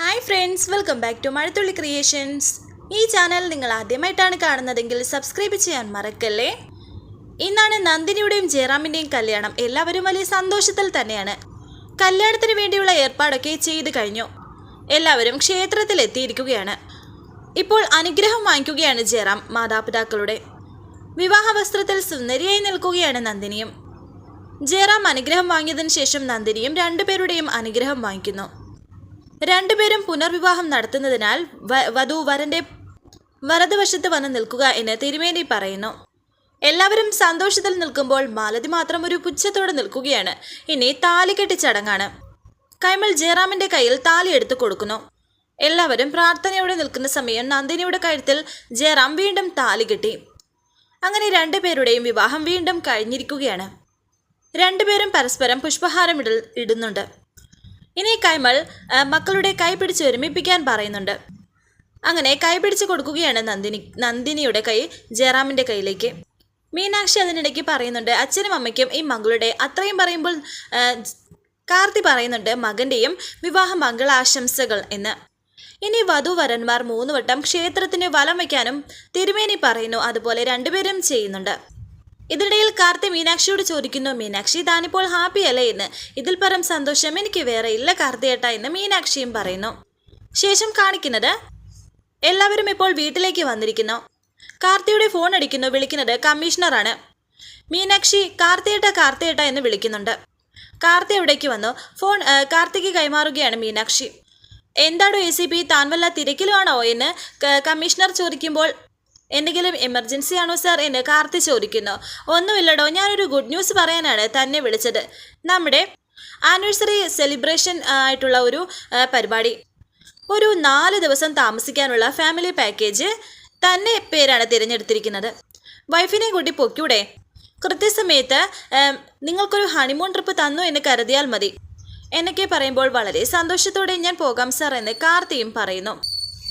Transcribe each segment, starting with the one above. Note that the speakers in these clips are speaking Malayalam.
Hi friends welcome back to Mazhathulli creations ഈ ചാനൽ നിങ്ങൾ ആദ്യമായിട്ടാണ് കാണുന്നതെങ്കിൽ സബ്സ്ക്രൈബ് ചെയ്യാൻ മറക്കല്ലേ? ഇന്നാണ് നന്ദിനിയുടെയും ജയറാമിന്റെയും കല്യാണം. എല്ലാവരും വലിയ സന്തോഷത്തിൽ തന്നെയാണ്. കല്യാണത്തിന് വേണ്ടിയുള്ള ഏർപ്പാടൊക്കെ ചെയ്തു കഴിഞ്ഞു. എല്ലാവരും ക്ഷേത്രത്തിൽ എത്തിയിരിക്കുകയാണ്. ഇപ്പോൾ അനുഗ്രഹം വാങ്ങിക്കുകയാണ് ജയറാം മാതാപിതാക്കളുടെ. വിവാഹ വസ്ത്രത്തിൽ സുന്ദരിയായി നിൽക്കുകയാണ് നന്ദിനിയും. ജയറാം അനുഗ്രഹം വാങ്ങിയതിനു ശേഷം നന്ദിനിയും രണ്ടുപേരുടെയും അനുഗ്രഹം വാങ്ങിക്കുന്നു. രണ്ടുപേരും പുനർവിവാഹം നടത്തുന്നതിനാൽ വധു വരന്റെ വലതുവശത്ത് വന്ന് നിൽക്കുക എന്ന് തിരുമേനി പറയുന്നു. എല്ലാവരും സന്തോഷത്തിൽ നിൽക്കുമ്പോൾ മാലതി മാത്രം ഒരു പുച്ഛത്തോടെ നിൽക്കുകയാണ്. ഇനി താലികെട്ടി ചടങ്ങാണ്. കൈമൾ ജയറാമിന്റെ കയ്യിൽ താലി എടുത്തു കൊടുക്കുന്നു. എല്ലാവരും പ്രാർത്ഥനയോടെ നിൽക്കുന്ന സമയം നന്ദിനിയുടെ കഴുത്തിൽ ജയറാം വീണ്ടും താലി കെട്ടി. അങ്ങനെ രണ്ടുപേരുടെയും വിവാഹം വീണ്ടും കഴിഞ്ഞിരിക്കുകയാണ്. രണ്ടുപേരും പരസ്പരം പുഷ്പഹാരം ഇടൽ ഇടുന്നുണ്ട്. ഇനി കൈമൾ മക്കളുടെ കൈ പിടിച്ച് ഒരുമിപ്പിക്കാൻ പറയുന്നുണ്ട്. അങ്ങനെ കൈ പിടിച്ച് കൊടുക്കുകയാണ് നന്ദിനി നന്ദിനിയുടെ കൈ ജയറാമിന്റെ കയ്യിലേക്ക് മീനാക്ഷി അതിനിടയ്ക്ക് പറയുന്നുണ്ട് അച്ഛനും അമ്മയ്ക്കും ഈ മകളുടെ അത്രയും പറയുമ്പോൾ കാർത്തി പറയുന്നുണ്ട് മകന്റെയും വിവാഹ മംഗളാശംസകൾ എന്ന്. ഇനി വധുവരന്മാർ മൂന്നുവട്ടം ക്ഷേത്രത്തിന് വലം വയ്ക്കാനും തിരുമേനി പറയുന്നു അതുപോലെ രണ്ടുപേരും ചെയ്യുന്നുണ്ട്. ഇതിനിടയിൽ കാർത്തി മീനാക്ഷിയോട് ചോദിക്കുന്നു മീനാക്ഷി താനിപ്പോൾ ഹാപ്പി അല്ലേ? എന്ന്. ഇതിൽ പരം സന്തോഷം എനിക്ക് വേറെ ഇല്ല കാർത്തി കാർത്തിയേട്ട എന്ന് മീനാക്ഷിയും പറയുന്നു. ശേഷം കാണിക്കുന്നത് എല്ലാവരും ഇപ്പോൾ വീട്ടിലേക്ക് വന്നിരിക്കുന്നു. കാർത്തിയുടെ ഫോൺ അടിക്കുന്നു വിളിക്കുന്നത് കമ്മീഷണറാണ്. മീനാക്ഷി കാർത്തിയേട്ട കാർത്തിയേട്ട എന്ന് വിളിക്കുന്നുണ്ട്. കാർത്തി എവിടേക്ക് വന്നു. ഫോൺ കാർത്തിക്ക് കൈമാറുകയാണ് മീനാക്ഷി. എന്താടോ എ സി പി താൻ വല്ല തിരക്കിലുമാണോ? എന്ന് കമ്മീഷണർ ചോദിക്കുമ്പോൾ എന്തെങ്കിലും എമർജൻസി ആണോ സാർ എന്ന് കാർത്തി ചോദിക്കുന്നു. ഒന്നുമില്ലടോ ഞാനൊരു ഗുഡ് ന്യൂസ് പറയാനാണ് തന്നെ വിളിച്ചത്. നമ്മുടെ ആനിവേഴ്സറി സെലിബ്രേഷൻ ആയിട്ടുള്ള ഒരു പരിപാടി. ഒരു നാല് ദിവസം താമസിക്കാനുള്ള ഫാമിലി പാക്കേജ് തന്നെ പേരാണ് തിരഞ്ഞെടുത്തിരിക്കുന്നത്. വൈഫിനെ കൂട്ടി പൊക്കൂടെ കൃത്യസമയത്ത് നിങ്ങൾക്കൊരു ഹണിമൂൺ ട്രിപ്പ് തന്നു എന്ന് കരുതിയാൽ മതി. എന്നൊക്കെ പറയുമ്പോൾ വളരെ സന്തോഷത്തോടെ ഞാൻ പോകാം സാർ എന്ന് കാർത്തിയും പറയുന്നു.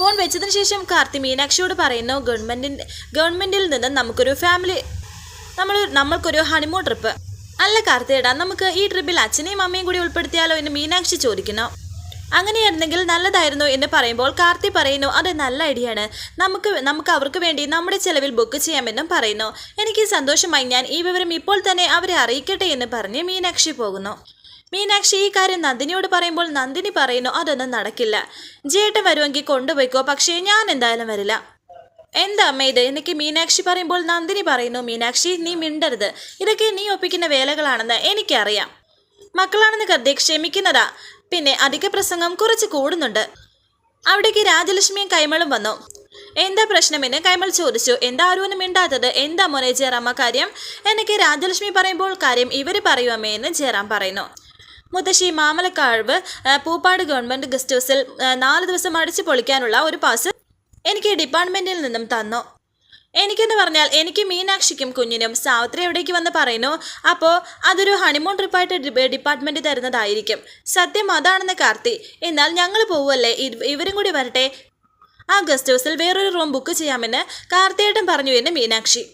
ഫോൺ വെച്ചതിന് ശേഷം കാർത്തി മീനാക്ഷിയോട് പറയുന്നു ഗവൺമെന്റിന്റെ ഗവൺമെന്റിൽ നിന്ന് നമുക്കൊരു ഫാമിലി നമ്മൾ നമ്മൾക്കൊരു ഹണിമൂൺ ട്രിപ്പ്. അല്ല കാർത്തിയേടാ നമുക്ക് ഈ ട്രിപ്പിൽ അച്ഛനെയും അമ്മയും കൂടി ഉൾപ്പെടുത്തിയാലോ എന്ന് മീനാക്ഷി ചോദിക്കുന്നു. അങ്ങനെയായിരുന്നെങ്കിൽ നല്ലതായിരുന്നു എന്ന് പറയുമ്പോൾ കാർത്തി പറയുന്നു അത് നല്ല ഐഡിയയാണ്. നമുക്ക് നമുക്ക് അവർക്ക് വേണ്ടി നമ്മുടെ ചെലവിൽ ബുക്ക് ചെയ്യാമെന്നും പറയുന്നു. എനിക്ക് സന്തോഷമായി ഞാൻ ഈ വിവരം ഇപ്പോൾ തന്നെ അവരെ അറിയിക്കട്ടെ എന്ന് പറഞ്ഞ് മീനാക്ഷി പോകുന്നു. മീനാക്ഷി ഈ കാര്യം നന്ദിനിയോട് പറയുമ്പോൾ നന്ദിനി പറയുന്നു അതൊന്നും നടക്കില്ല. ജേട്ടൻ വരുമെങ്കിൽ കൊണ്ടുപോയിക്കോ പക്ഷേ ഞാൻ എന്തായാലും വരില്ല. എന്താ അമ്മ ഇത്? എനിക്ക് മീനാക്ഷി പറയുമ്പോൾ നന്ദിനി പറയുന്നു മീനാക്ഷി നീ മിണ്ടരുത്. ഇതൊക്കെ നീ ഒപ്പിക്കുന്ന വേലകളാണെന്ന് എനിക്കറിയാം. മക്കളാണെന്ന് കരുതി ക്ഷമിക്കുന്നതാ. പിന്നെ അധിക പ്രസംഗം കുറച്ച് കൂടുന്നുണ്ട്. അവിടേക്ക് രാജലക്ഷ്മിയും കൈമളും വന്നു. എന്താ പ്രശ്നമെന്ന് കൈമൾ ചോദിച്ചു. എന്താ ആരും മിണ്ടാത്തത്? എന്താ മോനെ ജയറാമ്മ കാര്യം? എനിക്ക് രാജലക്ഷ്മി പറയുമ്പോൾ കാര്യം ഇവർ പറയുമേ എന്ന് ജയറാം പറയുന്നു. മുത്തശ്ശി മാമലക്കാഴ്വ് പൂപ്പാട് ഗവൺമെന്റ് ഗസ്റ്റ് ഹൗസിൽ നാല് ദിവസം അടിച്ചു പൊളിക്കാനുള്ള ഒരു പാസ് എനിക്ക് ഡിപ്പാർട്ട്മെന്റിൽ നിന്നും തന്നു. എനിക്കെന്ന് പറഞ്ഞാൽ എനിക്ക് മീനാക്ഷിക്കും കുഞ്ഞിനും സാവിത്രി എവിടേക്ക് വന്ന് പറയുന്നു? അപ്പോൾ അതൊരു ഹണിമൂൺ ട്രിപ്പായിട്ട് ഡിപ്പാർട്ട്മെന്റ് തരുന്നതായിരിക്കും. സത്യം അതാണെന്ന് കാർത്തി. എന്നാൽ ഞങ്ങൾ പോവുമല്ലേ ഇവ- ഇവരും കൂടി വരട്ടെ. ആ ഗസ്റ്റ് ഹൗസിൽ വേറൊരു റൂം ബുക്ക് ചെയ്യാമെന്ന് കാർത്തിയേട്ടൻ പറഞ്ഞു എന്ന് മീനാക്ഷി.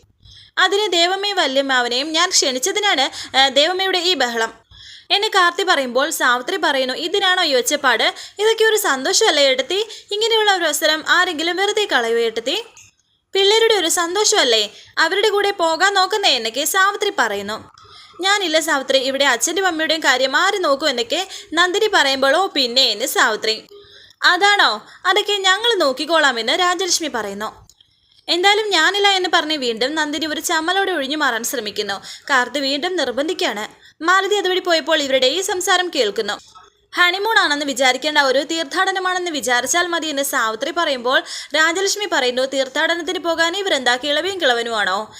അതിന് ദേവമ്മയും വല്യമ്മാവനെയും ഞാൻ ക്ഷണിച്ചതിനാണ് ദേവമ്മയുടെ ഈ ബഹളം. എന്നെ കാർത്തി പറയുമ്പോൾ സാവിത്രി പറയുന്നു ഇതിനാണോ ഈ ഒച്ചപ്പാട്? ഇതൊക്കെ ഒരു സന്തോഷമല്ലേ എടുത്തി ഇങ്ങനെയുള്ള ഒരു അവസരം ആരെങ്കിലും വെറുതെ കളയോ എടുത്തി പിള്ളേരുടെ ഒരു സന്തോഷമല്ലേ? അവരുടെ കൂടെ പോകാൻ നോക്കുന്നേ എന്നൊക്കെ സാവിത്രി പറയുന്നു. ഞാനില്ല സാവിത്രി ഇവിടെ അച്ഛന്റെയും അമ്മയുടെയും കാര്യം ആര് നോക്കൂ എന്നൊക്കെ നന്ദിനി പറയുമ്പോഴോ പിന്നെ എന്ന് സാവിത്രി. അതാണോ? അതൊക്കെ ഞങ്ങൾ നോക്കിക്കോളാമെന്ന് രാജലക്ഷ്മി പറയുന്നു. എന്തായാലും ഞാനില്ല എന്ന് പറഞ്ഞ് വീണ്ടും നന്ദിനി ഒരു ചമ്മലോടെ ഒഴിഞ്ഞു മാറാൻ ശ്രമിക്കുന്നു. കാർത്തി വീണ്ടും നിർബന്ധിക്കാണ് മാലതി അതുവഴി പോയപ്പോൾ ഇവരുടെ ഈ സംസാരം കേൾക്കുന്നു. ഹണിമൂൺ ആണെന്ന് വിചാരിക്കേണ്ട ഒരു തീർത്ഥാടനമാണെന്ന് വിചാരിച്ചാൽ മതി എന്ന് സാവിത്രി പറയുമ്പോൾ രാജലക്ഷ്മി പറയുന്നു തീർത്ഥാടനത്തിന് പോകാൻ ഇവരെന്താ കിളവിയും കിളവനുമാണോ?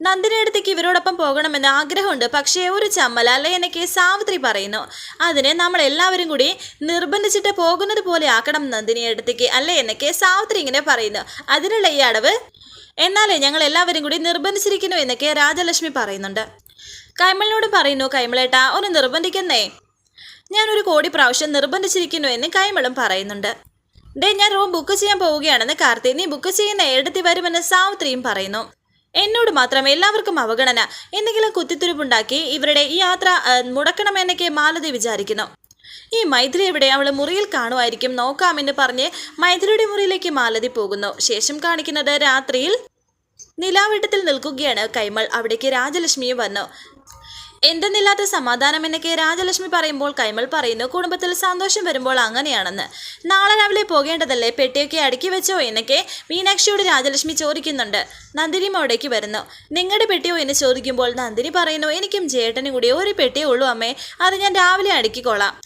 നന്ദിനി അടുത്തേക്ക് ഇവരോടൊപ്പം പോകണമെന്ന് ആഗ്രഹമുണ്ട് പക്ഷേ ഒരു ചമ്മല അല്ലെ എനിക്ക് സാവിത്രി പറയുന്നു. അതിനെ നമ്മൾ എല്ലാവരും കൂടി നിർബന്ധിച്ചിട്ട് പോകുന്നത് പോലെ ആക്കണം നന്ദിനി അടുത്തേക്ക് അല്ലേ എന്നൊക്കെ സാവിത്രി ഇങ്ങനെ പറയുന്നു. അതിനുള്ള ഈ അടവ് എന്നാലേ ഞങ്ങൾ എല്ലാവരും കൂടി നിർബന്ധിച്ചിരിക്കുന്നു എന്നൊക്കെ രാജലക്ഷ്മി പറയുന്നുണ്ട്. കൈമളിനോട് പറയുന്നു കൈമളേട്ട ഒന്ന് നിർബന്ധിക്കുന്നേ. ഒരു കോടി പ്രാവശ്യം നിർബന്ധിച്ചിരിക്കുന്നു എന്ന് കൈമളും പറയുന്നുണ്ട്. ഡേ ഞാൻ റൂം ബുക്ക് ചെയ്യാൻ പോവുകയാണെന്ന് കാർത്തി നീ ബുക്ക് ചെയ്യുന്ന എടുത്തി വരുമെന്ന് സാവിത്രിയും പറയുന്നു. എന്നോട് മാത്രം എല്ലാവർക്കും അവഗണന എന്തെങ്കിലും കുത്തിത്തുരുപ്പുണ്ടാക്കി ഇവരുടെ ഈ യാത്ര മുടക്കണമെന്നൊക്കെ മാലതി വിചാരിക്കുന്നു. ഈ മൈഥിലി എവിടെ? അവൾ മുറിയിൽ കാണുമായിരിക്കും നോക്കാമെന്ന് പറഞ്ഞ് മൈഥിലിയുടെ മുറിയിലേക്ക് മാലതി പോകുന്നു. ശേഷം കാണിക്കുന്നത് രാത്രിയിൽ നിലാവെട്ടത്തിൽ നിൽക്കുകയാണ് കൈമൾ. അവിടേക്ക് രാജലക്ഷ്മിയും വന്നു. എന്തെന്നില്ലാത്ത സമാധാനം എന്നൊക്കെ രാജലക്ഷ്മി പറയുമ്പോൾ കൈമൾ പറയുന്നു. കുടുംബത്തിൽ സന്തോഷം വരുമ്പോൾ അങ്ങനെയാണെന്ന്. നാളെ രാവിലെ പോകേണ്ടതല്ലേ? പെട്ടിയൊക്കെ അടുക്കി വെച്ചോ എന്നൊക്കെ മീനാക്ഷിയോട് രാജലക്ഷ്മി ചോദിക്കുന്നുണ്ട്. നന്ദിനിയും അവിടേക്ക് വരുന്നു. നിങ്ങളുടെ പെട്ടിയോ എന്ന് ചോദിക്കുമ്പോൾ നന്ദിനി പറയുന്നു എനിക്കും ചേട്ടനും കൂടി ഒരു പെട്ടിയേ ഉള്ളൂ അമ്മേ. അത് ഞാൻ രാവിലെ അടുക്കിക്കോളാം.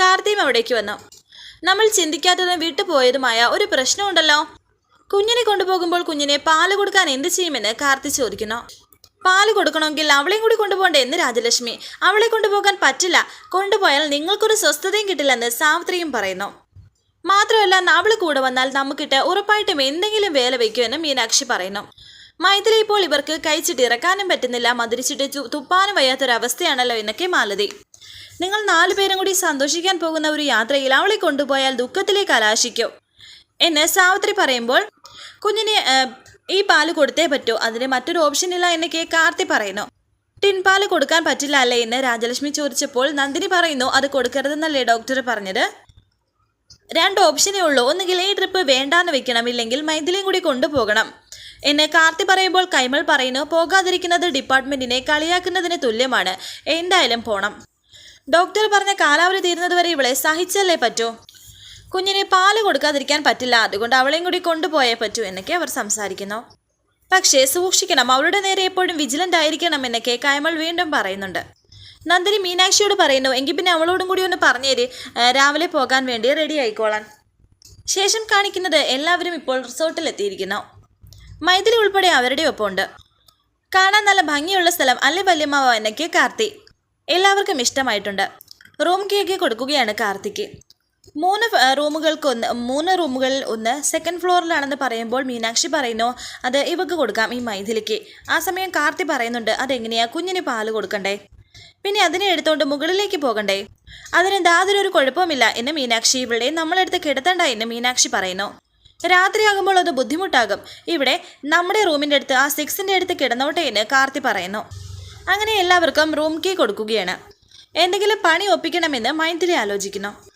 കാർത്തിയും അവിടേക്ക് വന്നു. നമ്മൾ ചിന്തിക്കാത്തതും വിട്ടുപോയതുമായ ഒരു പ്രശ്നമുണ്ടല്ലോ. കുഞ്ഞിനെ കൊണ്ടുപോകുമ്പോൾ കുഞ്ഞിനെ പാൽ കൊടുക്കാൻ എന്ത് ചെയ്യുമെന്ന് കാർത്തി ചോദിക്കുന്നു. പാൽ കൊടുക്കണമെങ്കിൽ അവളെയും കൂടി കൊണ്ടുപോകണ്ടേ എന്ന് രാജലക്ഷ്മി. അവളെ കൊണ്ടുപോകാൻ പറ്റില്ല. കൊണ്ടുപോയാൽ നിങ്ങൾക്കൊരു സ്വസ്ഥതയും കിട്ടില്ലെന്ന് സാവിത്രിയും പറയുന്നു. മാത്രമല്ല അവൾ കൂടെ വന്നാൽ നമുക്കിട്ട് ഉറപ്പായിട്ടും എന്തെങ്കിലും വേല വയ്ക്കുമെന്ന് മീനാക്ഷി പറയുന്നു. മൈഥിലി ഇപ്പോൾ ഇവർക്ക് കഴിച്ചിട്ട് ഇറക്കാനും പറ്റുന്നില്ല. മധുരിച്ചിട്ട് തുപ്പാനും വയ്യാത്തൊരവസ്ഥയാണല്ലോ എന്നൊക്കെ മാലതി. നിങ്ങൾ നാലുപേരും കൂടി സന്തോഷിക്കാൻ പോകുന്ന ഒരു യാത്രയിൽ അവളെ കൊണ്ടുപോയാൽ ദുഃഖത്തിലേക്ക് കലാശിക്കും. എന്ന് സാവിത്രി പറയുമ്പോൾ കുഞ്ഞിന് ഈ പാൽ കൊടുത്തേ പറ്റൂ. അതിന് മറ്റൊരു ഓപ്ഷൻ ഇല്ല എന്ന് കെ കാർത്തി പറയുന്നു. ടിൻപാൽ കൊടുക്കാൻ പറ്റില്ല അല്ലേ എന്ന് രാജലക്ഷ്മി ചോദിച്ചപ്പോൾ നന്ദിനി പറയുന്നു അത് കൊടുക്കരുതെന്നല്ലേ ഡോക്ടർ പറഞ്ഞത്? രണ്ട് ഓപ്ഷനേ ഉള്ളൂ. ഒന്നുകിൽ ഈ ട്രിപ്പ് വേണ്ടാന്ന് വെക്കണം ഇല്ലെങ്കിൽ മൈഥിലിയും കൂടി കൊണ്ടുപോകണം എന്ന് കാർത്തി പറയുമ്പോൾ കൈമൾ പറയുന്നു പോകാതിരിക്കുന്നത് ഡിപ്പാർട്ട്മെന്റിനെ കളിയാക്കുന്നതിന് തുല്യമാണ്. എന്തായാലും പോണം. ഡോക്ടർ പറഞ്ഞ കാലാവധി തീരുന്നതുവരെ ഇവളെ സഹിച്ചല്ലേ പറ്റൂ. കുഞ്ഞിനെ പാൽ കൊടുക്കാതിരിക്കാൻ പറ്റില്ല. അതുകൊണ്ട് അവളെയും കൂടി കൊണ്ടുപോയേ പറ്റൂ എന്നൊക്കെ അവർ സംസാരിക്കുന്നു. പക്ഷേ സൂക്ഷിക്കണം അവളുടെ നേരെ എപ്പോഴും വിജിലന്റ് ആയിരിക്കണം എന്നൊക്കെ കൈമൾ വീണ്ടും പറയുന്നുണ്ട്. നന്ദിനി മീനാക്ഷിയോട് പറയുന്നു എങ്കിൽ പിന്നെ അവളോടും കൂടി ഒന്ന് പറഞ്ഞേര് രാവിലെ പോകാൻ വേണ്ടി റെഡി ആയിക്കോളാൻ. ശേഷം കാണിക്കുന്നത് എല്ലാവരും ഇപ്പോൾ റിസോർട്ടിൽ എത്തിയിരിക്കുന്നു. മൈഥിലി ഉൾപ്പെടെ അവരുടെ ഒപ്പമുണ്ട്. കാണാൻ നല്ല ഭംഗിയുള്ള സ്ഥലം അല്ലെ വല്യമ്മാവ എന്നൊക്കെ കാർത്തി. എല്ലാവർക്കും ഇഷ്ടമായിട്ടുണ്ട്. റൂം കേക്ക് കൊടുക്കുകയാണ് കാർത്തിക്ക്. മൂന്ന് റൂമുകൾക്ക് ഒന്ന് മൂന്ന് റൂമുകളിൽ ഒന്ന് സെക്കൻഡ് ഫ്ലോറിലാണെന്ന് പറയുമ്പോൾ മീനാക്ഷി പറയുന്നു അത് ഇവക്ക് കൊടുക്കാം ഈ മൈഥിലിക്ക്. ആ സമയം കാർത്തി പറയുന്നുണ്ട് അതെങ്ങനെയാ? കുഞ്ഞിന് പാൽ കൊടുക്കണ്ടേ? പിന്നെ അതിനെ എടുത്തുകൊണ്ട് മുകളിലേക്ക് പോകണ്ടേ? അതിന് യാതൊരു കുഴപ്പമില്ല എന്ന് മീനാക്ഷി ഇവിടെ നമ്മളെടുത്ത് കിടത്തണ്ട എന്ന് മീനാക്ഷി പറയുന്നു. രാത്രിയാകുമ്പോൾ അത് ബുദ്ധിമുട്ടാകും. ഇവിടെ നമ്മുടെ റൂമിന്റെ അടുത്ത് ആ സിക്സിന്റെ അടുത്ത് കിടന്നോട്ടെ എന്ന് കാർത്തി പറയുന്നു. അങ്ങനെ എല്ലാവർക്കും റൂം കീ കൊടുക്കുകയാണ്. എന്തെങ്കിലും പണി ഒപ്പിക്കണമെന്ന് മൈന്തിരി ആലോചിക്കുന്നു.